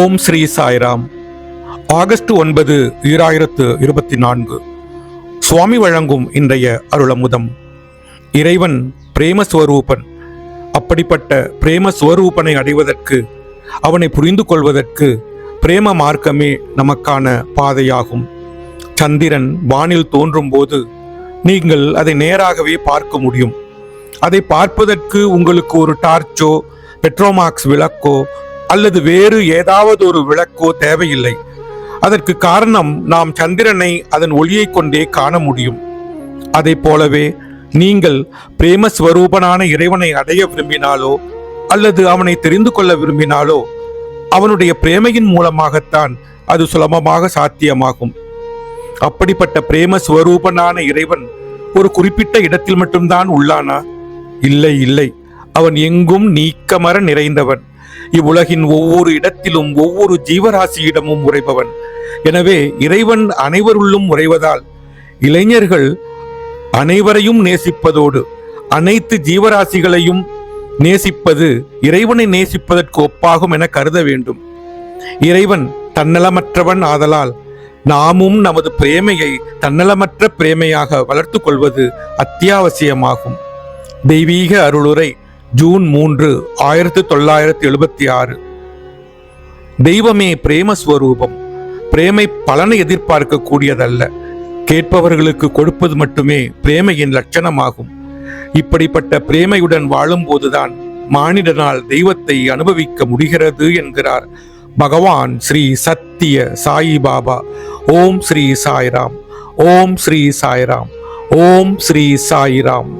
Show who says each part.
Speaker 1: ஓம் Sri Sairam. August ஒன்பது ஈராயிரத்து இருபத்தி நான்கு சுவாமி வழங்கும் இன்றைய அருளமுதம். இறைவன் பிரேமஸ்வரூபன். அப்படிப்பட்ட பிரேமஸ்வரூபனை அடைவதற்கு அவனை புரிந்து கொள்வதற்கு பிரேம மார்க்கமே நமக்கான பாதையாகும். சந்திரன் வானில் தோன்றும் போது நீங்கள் அதை நேராகவே பார்க்க முடியும். அதை பார்ப்பதற்கு உங்களுக்கு ஒரு டார்ச்சோ பெட்ரோமாக்ஸ் விளக்கோ அல்லது வேறு ஏதாவது ஒரு விளக்கோ தேவையில்லை. அதற்கு காரணம் நாம் சந்திரனை அதன் ஒளியை கொண்டே காண முடியும். அதை போலவே நீங்கள் பிரேமஸ்வரூபனான இறைவனை அடைய விரும்பினாலோ அல்லது அவனை தெரிந்து கொள்ள விரும்பினாலோ அவனுடைய பிரேமையின் மூலமாகத்தான் அது சுலபமாக சாத்தியமாகும். அப்படிப்பட்ட பிரேமஸ்வரூபனான இறைவன் ஒரு குறிப்பிட்ட இடத்தில் மட்டும்தான் உள்ளானா? இல்லை இல்லை. அவன் எங்கும் நீக்கமர நிறைந்தவன். இவ்வுலகின் ஒவ்வொரு இடத்திலும் ஒவ்வொரு ஜீவராசியிடமும் உரைபவன் எனவே இறைவன் அனைவருள்ளும் உரைவதால் இளைஞர்கள் அனைவரையும் நேசிப்பதோடு அனைத்து ஜீவராசிகளையும் நேசிப்பது இறைவனை நேசிப்பதற்கு ஒப்பாகும் என கருத வேண்டும். இறைவன் தன்னலமற்றவன் ஆதலால் நாமும் நமது பிரேமையை தன்னலமற்ற பிரேமையாக வளர்த்துக் கொள்வது அத்தியாவசியமாகும். தெய்வீக அருளுரை ஜூன் மூன்று ஆயிரத்தி தொள்ளாயிரத்தி எழுபத்தி ஆறு தெய்வமே பிரேமஸ்வரூபம். பிரேமை பலனை எதிர்பார்க்க கூடியதல்ல கேட்பவர்களுக்கு கொடுப்பது மட்டுமே பிரேமையின் லட்சணமாகும். இப்படிப்பட்ட பிரேமையுடன் வாழும்போதுதான் மானிடனால் தெய்வத்தை அனுபவிக்க முடிகிறது என்கிறார் பகவான் ஸ்ரீ சத்திய சாயி பாபா. ஓம் ஸ்ரீ சாய்ராம். ஓம் ஸ்ரீ சாய்ராம். ஓம் ஸ்ரீ சாய்ராம்.